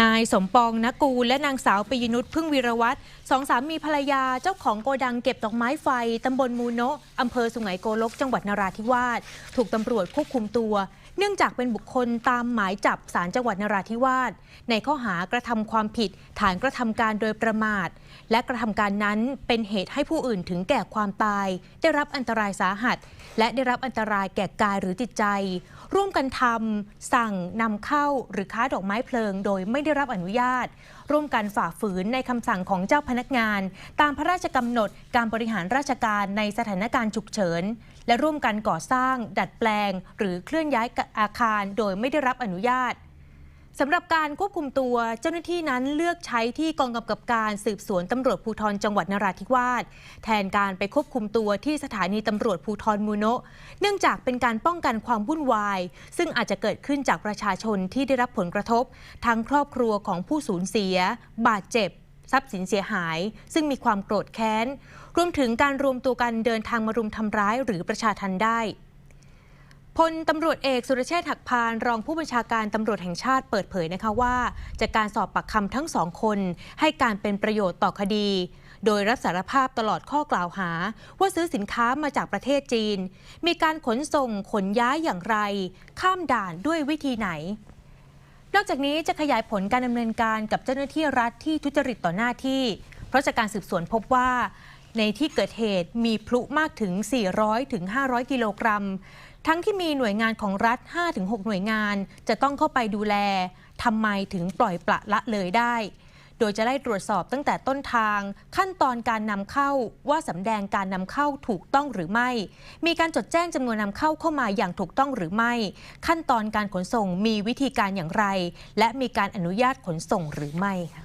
นายสมปองนกูลและนางสาวปิยนุชพึ่งวีรวัตรสองสามีภรรยาเจ้าของโกดังเก็บดอกไม้ไฟ ตำบลมูโนะอำเภอสุไหงโกลก จังหวัดนราธิวาสถูกตำรวจควบคุมตัว เนื่องจากเป็นบุคคลตามหมายจับศาลจังหวัดนราธิวาสในข้อหากระทำความผิด ฐานกระทำการโดยประมาท และกระทำการนั้นเป็นเหตุให้ผู้อื่นถึงแก่ความตาย ได้รับอันตรายสาหัส และได้รับอันตรายแก่กายหรือจิตใจ ร่วมกันทำสั่งนำเข้าหรือค้าดอกไม้เพลิง โดยไม่ได้รับอนุญาต ร่วมกันฝ่าฝืนในคำสั่งของเจ้าพนักงาน ตามพระราชกำหนดการบริหารราชการในสถานการณ์ฉุกเฉิน และร่วมกันก่อสร้าง ดัดแปลง หรือเคลื่อนย้ายอาคารโดยไม่ได้รับอนุญาต สำหรับการควบคุมตัวเจ้าหน้าที่นั้นเลือกใช้ที่กองกำกับการสืบสวนตำรวจภูธรจังหวัดนราธิวาสแทนการไปควบคุมตัวที่สถานีตำรวจภูธรมูโนะเนื่องจากเป็นการป้องกันความวุ่นวาย ซึ่งอาจจะเกิดขึ้นจากประชาชนที่ได้รับผลกระทบ ทั้งครอบครัวของผู้สูญเสีย บาดเจ็บทรัพย์สินเสียหาย ซึ่งมีความโกรธแค้น รวมถึงการรวมตัวกันเดินทางมารุมทำร้ายหรือประชาทันได้ พลตำรวจเอกสุรเชษฐ์หักพาน รองผู้บัญชาการตำรวจแห่งชาติเปิดเผยนะคะว่า จากการสอบปากคำทั้งสองคน ให้การเป็นประโยชน์ต่อคดี โดยรับสารภาพตลอดข้อกล่าวหา ว่าซื้อสินค้ามาจากประเทศจีน มีการขนส่งขนย้ายอย่างไร ข้ามด่านด้วยวิธีไหน นอกจากนี้จะขยายผลการดำเนินการกับเจ้าหน้าที่รัฐที่ทุจริตต่อหน้าที่ เพราะจากการสืบสวนพบว่า ในที่เกิดเหตุมีพลุมากถึง 400ถึง500กิโลกรัม ทั้งที่มีหน่วยงานของรัฐ 5-6 หน่วยงาน จะต้องเข้าไปดูแลทำไมถึงปล่อยปละละเลยได้ โดยจะไล่ตรวจสอบตั้งแต่ต้นทาง ขั้นตอนการนำเข้าว่าสำแดงการนำเข้าถูกต้องหรือไม่ มีการจดแจ้งจำนวนนำเข้าเข้ามาอย่างถูกต้องหรือไม่ ขั้นตอนการขนส่งมีวิธีการอย่างไร และมีการอนุญาตขนส่งหรือไม่ค่ะ